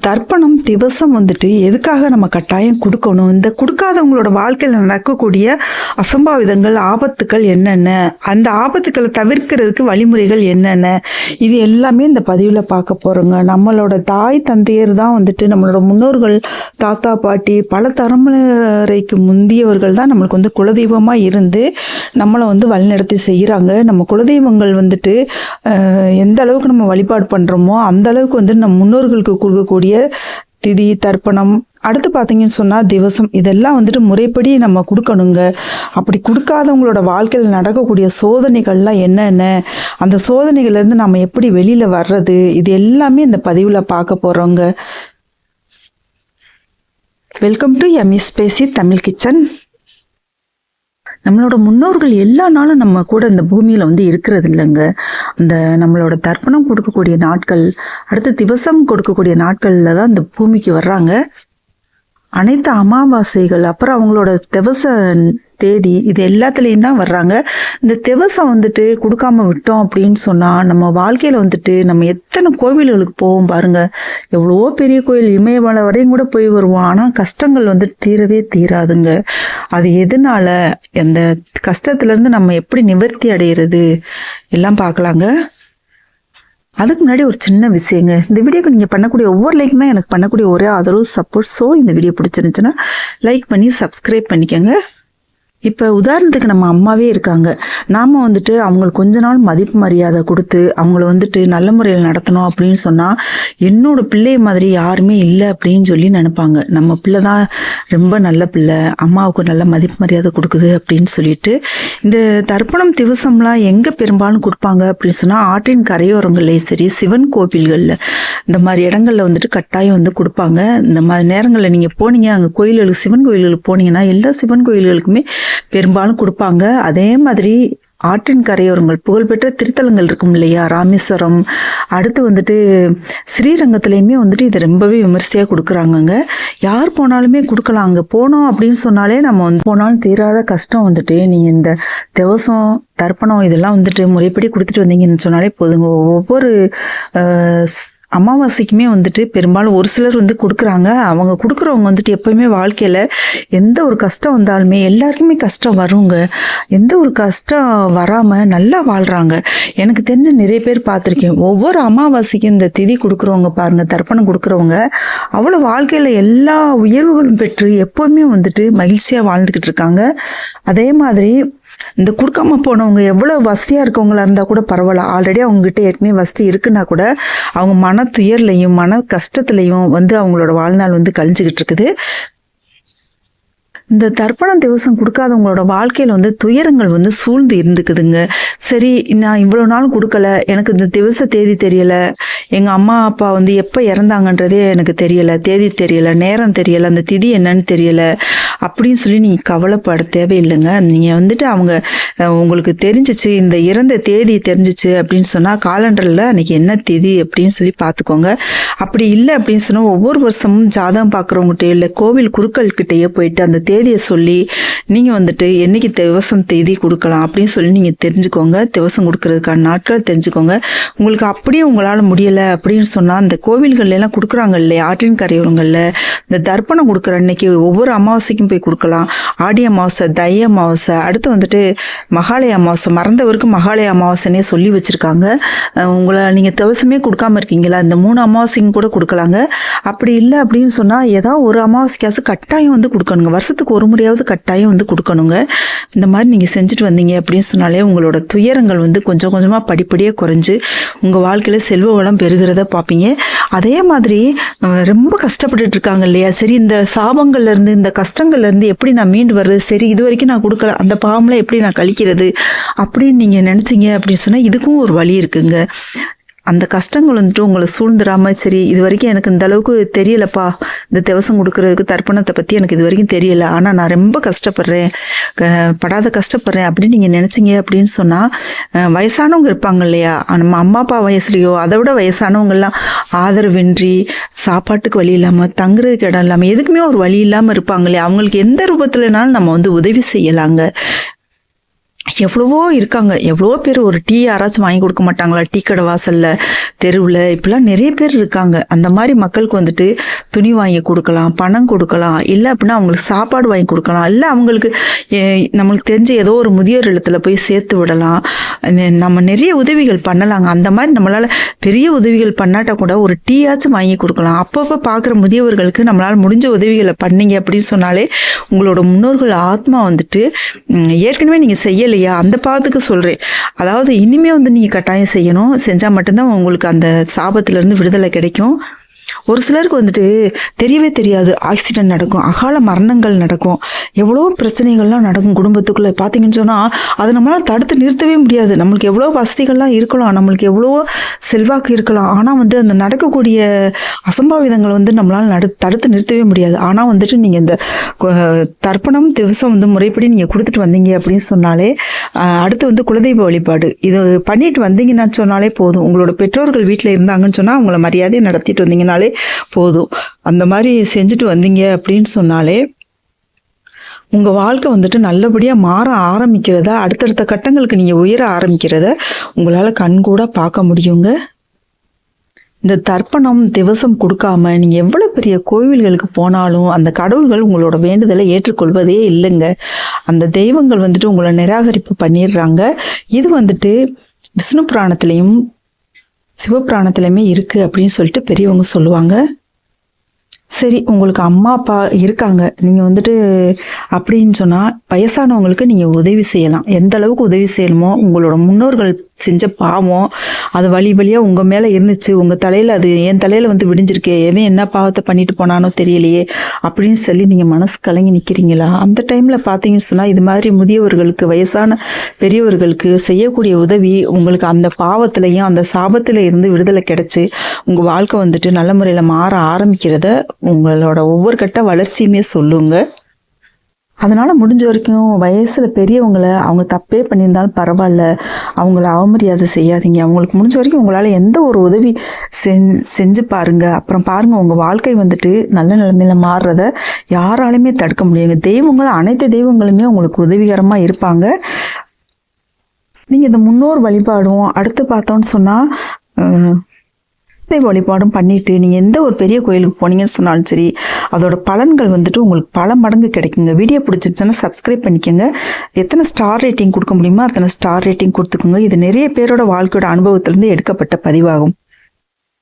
தர்ப்பணம் திவசம் வந்துட்டு எதுக்காக நம்ம கட்டாயம் கொடுக்கணும்? இந்த கொடுக்காதவங்களோட வாழ்க்கையில் நடக்கக்கூடிய அசம்பாவிதங்கள் ஆபத்துக்கள் என்னென்ன? அந்த ஆபத்துக்களை தவிர்க்கிறதுக்கு வழிமுறைகள் என்னென்ன? இது எல்லாமே இந்த பதிவில் பார்க்க போகிறோங்க நம்மளோட தாய் தந்தையர் தான் வந்துட்டு நம்மளோட முன்னோர்கள் தாத்தா பாட்டி பல தலைமுறைக்கு முந்தியவர்கள் தான் நம்மளுக்கு வந்து குலதெய்வமாக இருந்து நம்மளை வந்து வழிநடத்தி செய்கிறாங்க நம்ம குலதெய்வங்கள் வந்துட்டு எந்த அளவுக்கு நம்ம வழிபாடு பண்ணுறோமோ அந்த அளவுக்கு வந்து நம்ம முன்னோர்களுக்கு கொடுக்கக்கூடிய திதி தர்ப்பணம் அடுத்து பார்த்தீங்கன்னு சொன்னால் திவசம் இதெல்லாம் வந்துட்டு முறைப்படி நம்ம கொடுக்கணுங்க. அப்படி கொடுக்காதவங்களோட வாழ்க்கையில் நடக்கக்கூடிய சோதனைகள்லாம் என்னென்ன? அந்த சோதனைகள்லேருந்து நம்ம எப்படி வெளியில் வர்றது? இது எல்லாமே இந்த பதிவில் பார்க்க போகிறோங்க வெல்கம் டு எம்இஸ் பேசி தமிழ் கிச்சன். நம்மளோட முன்னோர்கள் எல்லா நாளும் நம்ம கூட இந்த பூமியில் வந்து இருக்கிறது இல்லைங்க. அந்த நம்மளோட தர்ப்பணம் கொடுக்கக்கூடிய நாட்கள் அடுத்து திவசம் கொடுக்கக்கூடிய நாட்களில் தான் இந்த பூமிக்கு வர்றாங்க. அனைத்து அமாவாசைகள் அப்புறம் அவங்களோட திவச தேதி இது எல்லாத்துலேயும் தான் வர்றாங்க. இந்த திவசம் வந்துட்டு கொடுக்காம விட்டோம் அப்படின்னு சொன்னால் நம்ம வாழ்க்கையில் வந்துட்டு நம்ம எத்தனை கோவில்களுக்கு போவோம் பாருங்க. எவ்வளோ பெரிய கோயில் இமயமலை வரையும் கூட போய் வருவோம். ஆனால் கஷ்டங்கள் வந்துட்டு தீரவே தீராதுங்க. அது எதனால அந்த கஷ்டத்துலேருந்து நம்ம எப்படி நிவர்த்தி அடைகிறது எல்லாம் பார்க்கலாங்க. அதுக்கு முன்னாடி ஒரு சின்ன விஷயங்க. இந்த வீடியோக்கு நீங்கள் பண்ணக்கூடிய ஒவ்வொரு லைக் தான் எனக்கு பண்ணக்கூடிய ஒரே ஆதரவு சப்போர்ட் ஸோ இந்த வீடியோ பிடிச்சிருந்துச்சுன்னா லைக் பண்ணி சப்ஸ்கிரைப் பண்ணிக்கோங்க. இப்போ உதாரணத்துக்கு நம்ம அம்மாவே இருக்காங்க. நாம் வந்துட்டு அவங்களுக்கு கொஞ்ச நாள் மதிப்பு மரியாதை கொடுத்து அவங்கள வந்துட்டு நல்ல முறையில் நடத்தணும் அப்படின்னு சொன்னால் என்னோட பிள்ளை மாதிரி யாருமே இல்லை அப்படின்னு சொல்லி நினைப்பாங்க. நம்ம பிள்ளை தான் ரொம்ப நல்ல பிள்ளை அம்மாவுக்கு நல்ல மதிப்பு மரியாதை கொடுக்குது அப்படின்னு சொல்லிட்டு இந்த தர்ப்பணம் திவசம்லாம் எங்கே பெரும்பாலும் கொடுப்பாங்க அப்படின்னு சொன்னால் ஆற்றின் கரையோரங்கள்லேயும் சரி சிவன் கோவில்களில் இந்த மாதிரி இடங்களில் வந்துட்டு கட்டாயம் வந்து கொடுப்பாங்க. இந்த மாதிரி நேரங்களில் நீங்கள் போனீங்க அங்கே கோயில்களுக்கு சிவன் கோயில்களுக்கு போனீங்கன்னா எல்லா சிவன் கோயில்களுக்குமே பெரும்பாலும் கொடுப்பாங்க. அதே மாதிரி ஆற்றின் கரையோரங்கள் புகழ்பெற்ற திருத்தலங்கள் இருக்கும் இல்லையா? ராமேஸ்வரம். அடுத்து வந்துட்டு ஸ்ரீரங்கத்துலேயுமே வந்துட்டு இதை ரொம்பவே விமர்சையாக கொடுக்குறாங்கங்க. யார் போனாலுமே கொடுக்கலாம். அங்கே போனோம் அப்படின்னு சொன்னாலே நம்ம வந்து போனாலும் தீராத கஷ்டம் வந்துட்டு நீங்கள் இந்த திவசம் தர்ப்பணம் இதெல்லாம் வந்துட்டு முறைப்படி கொடுத்துட்டு வந்தீங்கன்னு சொன்னாலே போதுங்க. ஒவ்வொரு அமாவாசைக்குமே வந்துட்டு பெரும்பாலும் ஒரு சிலர் வந்து கொடுக்குறாங்க. அவங்க கொடுக்குறவங்க வந்துட்டு எப்பயுமே வாழ்க்கையில் எந்த ஒரு கஷ்டம் வந்தாலுமே எல்லாருக்குமே கஷ்டம் வருங்க. எந்த ஒரு கஷ்டம் வராமல் நல்லா வாழ்கிறாங்க எனக்கு தெரிஞ்ச நிறைய பேர் பார்த்துருக்கேன். ஒவ்வொரு அமாவாசைக்கும் இந்த திதி கொடுக்குறவங்க பாருங்கள் தர்ப்பணம் கொடுக்குறவங்க அவ்வளோ வாழ்க்கையில் எல்லா உயர்வுகளும் பெற்று எப்போவுமே வந்துட்டு மகிழ்ச்சியாக வாழ்ந்துக்கிட்டு இருக்காங்க. அதே மாதிரி இந்த கொடுக்காம போனவங்க எவ்வளோ வசதியாக இருக்கவங்களா இருந்தால் கூட பரவாயில்ல. ஆல்ரெடி அவங்ககிட்ட ஏற்கனவே வசதி இருக்குன்னா கூட அவங்க மன துயர்லையும் மன கஷ்டத்துலையும் வந்து அவங்களோட வாழ்நாள் வந்து கழிஞ்சுக்கிட்டு இருக்குது. இந்த தர்ப்பணம் திவசம் கொடுக்காதவங்களோட வாழ்க்கையில் வந்து துயரங்கள் வந்து சூழ்ந்து இருந்துக்குதுங்க. சரி நான் இவ்வளோ நாள் கொடுக்கல எனக்கு இந்த திவச தேதி தெரியலை எங்கள் அம்மா அப்பா வந்து எப்போ இறந்தாங்கன்றதே எனக்கு தெரியலை தேதி தெரியலை நேரம் தெரியலை அந்த திதி என்னன்னு தெரியலை அப்படின்னு சொல்லி நீங்கள் கவலைப்பட தேவையில்லைங்க. நீங்கள் வந்துட்டு அவங்க உங்களுக்கு தெரிஞ்சிச்சு இந்த இறந்த தேதி தெரிஞ்சிச்சு அப்படின்னு சொன்னால் காலண்டரில் அன்றைக்கி என்ன தேதி அப்படின்னு சொல்லி பார்த்துக்கோங்க அப்படி இல்லை அப்படின்னு சொன்னால் ஒவ்வொரு வருஷமும் ஜாதகம் பார்க்குறவங்ககிட்ட இல்லை கோவில் குருக்கள்கிட்டயே போயிட்டு அந்த தேதியை சொல்லி நீங்கள் வந்துட்டு என்னைக்கு திவசம் தேதி கொடுக்கலாம் அப்படின்னு சொல்லி நீங்கள் தெரிஞ்சுக்கோங்க. திவசம் கொடுக்கறதுக்கான நாட்கள் தெரிஞ்சுக்கோங்க. உங்களுக்கு அப்படியே உங்களால் முடியலை அப்படின்னு சொன்னால் அந்த கோவில்கள்ல எல்லாம் கொடுக்குறாங்க இல்லையா? ஆற்றின் கரையோரங்களில். இந்த தர்ப்பணம் கொடுக்குற அன்னைக்கு ஒவ்வொரு அமாவாசைக்கும் போய் கொடுக்கலாம். ஆடி அமாவாசை தை அமாவாசை அடுத்து வந்துட்டு மகாலய அமாவாசை மறந்தவருக்கு மகாலய அமாவாசைனே சொல்லி வச்சுருக்காங்க. உங்களை நீங்கள் திவசமே கொடுக்காம இருக்கீங்களா? இந்த மூணு அமாவாசைக்கும் கூட கொடுக்கலாங்க. அப்படி இல்லை அப்படின்னு சொன்னால் ஏதாவது ஒரு அமாவாசைக்காசு கட்டாயம் வந்து கொடுக்கணுங்க. வருஷத்துக்கு ஒரு முறையாவது கட்டாயம் வந்து கொடுக்கணுங்க. இந்த மாதிரி நீங்கள் செஞ்சுட்டு வந்தீங்க அப்படின்னு சொன்னாலே உங்களோட துயரங்கள் வந்து கொஞ்சம் கொஞ்சமாக படிப்படியாக குறைஞ்சு உங்கள் வாழ்க்கையில் செல்வ வளம் பெருகிறத பார்ப்பீங்க. அதே மாதிரி ரொம்ப கஷ்டப்பட்டுட்டு இருக்காங்க இல்லையா? சரி இந்த சாபங்கள்லேருந்து இந்த கஷ்டங்கள்லேருந்து எப்படி நான் மீண்டு வர்றது? சரி இது வரைக்கும் நான் கொடுக்கல. அந்த பாவம்லாம் எப்படி நான் கழிக்கிறது? அப்படின்னு நீங்கள் நினச்சிங்க அப்படின்னு சொன்னால் இதுக்கும் ஒரு வழி இருக்குங்க. அந்த கஷ்டங்கள் வந்துட்டு உங்களை சூழ்ந்துடாம சரி இது வரைக்கும் எனக்கு இந்த அளவுக்கு தெரியலப்பா. இந்த திவசம் கொடுக்கறதுக்கு தர்ப்பணத்தை பற்றி எனக்கு இது வரைக்கும் தெரியல. ஆனால் நான் ரொம்ப கஷ்டப்படுறேன். க- படாத கஷ்டப்படுறேன் அப்படின்னு நீங்கள் நினச்சிங்க அப்படின்னு சொன்னால் வயசானவங்க இருப்பாங்க இல்லையா? நம்ம அம்மா அப்பா வயசுலையோ அதை விட வயசானவங்கெல்லாம் ஆதரவின்றி சாப்பாட்டுக்கு வழி இல்லாமல் தங்குறதுக்கு இடம் இல்லாமல் எதுக்குமே ஒரு வழி இல்லாமல் இருப்பாங்க இல்லையா? அவங்களுக்கு எந்த ரூபத்துலனாலும் நம்ம வந்து உதவி செய்யலாங்க. எவ்வளவோ இருக்காங்க. எவ்வளோ பேர் ஒரு டீ யாராச்சும் வாங்கி கொடுக்க மாட்டாங்களா? டீ கடை வாசலில் தெருவில் இப்படிலாம் நிறைய பேர் இருக்காங்க. அந்த மாதிரி மக்களுக்கு வந்துட்டு துணி வாங்கி கொடுக்கலாம் பணம் கொடுக்கலாம் இல்லை அப்படின்னா அவங்களுக்கு சாப்பாடு வாங்கி கொடுக்கலாம் இல்லை அவங்களுக்கு நம்மளுக்கு தெரிஞ்ச ஏதோ ஒரு முதியோர் இல்லத்தில் போய் சேர்த்து விடலாம். நம்ம நிறைய உதவிகள் பண்ணலாங்க. அந்த மாதிரி நம்மளால் பெரிய உதவிகள் பண்ணாட்டா கூட ஒரு டீயாச்சும் வாங்கி கொடுக்கலாம். அப்பப்போ பார்க்குற முதியவர்களுக்கு நம்மளால் முடிஞ்ச உதவிகளை பண்ணீங்க அப்படின்னு சொன்னாலே உங்களோட முன்னோர்கள் ஆத்மா வந்துட்டு ஏற்கனவே நீங்கள் இல்லையா அந்த பாவத்துக்கு சொல்கிறேன் அதாவது இனிமே வந்து நீங்கள் கட்டாயம் செய்யணும். செஞ்சால் மட்டும்தான் உங்களுக்கு அந்த சாபத்திலேருந்து விடுதலை கிடைக்கும். ஒரு சிலருக்கு வந்துட்டு தெரியவே தெரியாது. ஆக்சிடென்ட் நடக்கும் அகால மரணங்கள் நடக்கும். எவ்வளோ பிரச்சனைகள்லாம் நடக்கும் குடும்பத்துக்குள்ளே. பார்த்தீங்கன்னு சொன்னால் அதை நம்மளால் தடுத்து நிறுத்தவே முடியாது. நம்மளுக்கு எவ்வளோ வசதிகள்லாம் இருக்கலாம். நம்மளுக்கு எவ்வளோ செல்வாக்கு இருக்கலாம். ஆனால் வந்து அந்த நடக்கக்கூடிய அசம்பாவிதங்களை வந்து நம்மளால் நடு தடுத்து நிறுத்தவே முடியாது. ஆனால் வந்துட்டு நீங்கள் இந்த தர்ப்பணம் திவசம் வந்து முறைப்படி நீங்கள் கொடுத்துட்டு வந்தீங்க அப்படின்னு சொன்னாலே அடுத்து வந்து குலதெய்வ வழிபாடு. இது பண்ணிட்டு வந்தீங்கன்னு சொன்னாலே போதும். உங்களோட பெற்றோர்கள் வீட்டில் இருந்தாங்கன்னு சொன்னால் அவங்கள மரியாதையை நடத்திட்டு வந்தீங்கனாலே போதும். அந்த மாதிரி செஞ்சுட்டு வந்தீங்க அப்படின்னு சொன்னாலே உங்கள் வாழ்க்கை வந்துட்டு நல்லபடியாக மாற ஆரம்பிக்கிறத அடுத்தடுத்த கட்டங்களுக்கு நீங்கள் உயர ஆரம்பிக்கிறத உங்களால் கண்கூட பார்க்க முடியுங்க. இந்த தர்ப்பணம் திவசம் கொடுக்காம நீங்கள் எவ்வளோ பெரிய கோவில்களுக்கு போனாலும் அந்த கடவுள்கள் உங்களோட வேண்டுதலை ஏற்றுக்கொள்வதே இல்லைங்க. அந்த தெய்வங்கள் வந்துட்டு உங்களை நிராகரிப்பு பண்ணிடுறாங்க. இது வந்துட்டு விஷ்ணு புராணத்துலேயும் சிவபுராணத்துலையுமே இருக்குது அப்படின்னு சொல்லிட்டு பெரியவங்க சொல்லுவாங்க. சரி உங்களுக்கு அம்மா அப்பா இருக்காங்க. நீங்கள் வந்துட்டு அப்படின்னு சொன்னால் வயசானவங்களுக்கு நீங்கள் உதவி செய்யலாம். எந்த அளவுக்கு உதவி செய்யணுமோ உங்களோட முன்னோர்கள் செஞ்ச பாவம் அது வழி வழியாக உங்கள் மேலே இருந்துச்சு உங்கள் தலையில் அது என் தலையில் வந்து விடிஞ்சிருக்கே எவன் என்ன பாவத்தை பண்ணிட்டு போனானோ தெரியலையே அப்படின்னு சொல்லி நீங்கள் மனசு கலங்கி நிற்கிறீங்களா அந்த டைமில் பார்த்தீங்கன்னு சொன்னால் இது மாதிரி முதியவர்களுக்கு வயசான பெரியவர்களுக்கு செய்யக்கூடிய உதவி உங்களுக்கு அந்த பாவத்திலையும் அந்த சாபத்தில் இருந்து விடுதலை கிடச்சி உங்கள் வாழ்க்கை வந்துட்டு நல்ல முறையில் மாற ஆரம்பிக்கிறத உங்களோட ஒவ்வொரு கட்ட வளர்ச்சியுமே சொல்லுங்கள் அதனால் முடிஞ்ச வரைக்கும் வயசில் பெரியவங்களை அவங்க தப்பே பண்ணியிருந்தாலும் பரவாயில்ல. அவங்கள அவமரியாதை செய்யாதீங்க. அவங்களுக்கு முடிஞ்ச வரைக்கும் உங்களால் எந்த ஒரு உதவி செஞ் செஞ்சு பாருங்கள் அப்புறம் பாருங்கள் உங்கள் வாழ்க்கை வந்துட்டு நல்ல நிலைமையில் மாறுறத யாராலையுமே தடுக்க முடியுங்க தெய்வங்கள் அனைத்து தெய்வங்களுமே உங்களுக்கு உதவிகரமாக இருப்பாங்க. நீங்கள் இந்த முன்னோர் வழிபாடும் அடுத்து பார்த்தோன்னு சொன்னால் தெய்வ வழிபாடும் பண்ணிட்டு நீங்கள் எந்த ஒரு பெரிய கோயிலுக்கு போனீங்கன்னு சொன்னாலும் சரி அதோட பலன்கள் வந்துட்டு உங்களுக்கு பல மடங்கு கிடைக்குங்க. வீடியோ பிடிச்சிருச்சுன்னா சப்ஸ்கிரைப் பண்ணிக்கோங்க. எத்தனை ஸ்டார் ரேட்டிங் கொடுக்க முடியுமோ அத்தனை ஸ்டார் ரேட்டிங் கொடுத்துக்கோங்க. இது நிறைய பேரோட வாழ்க்கையோட அனுபவத்திலேருந்து எடுக்கப்பட்ட பதிவாகும்.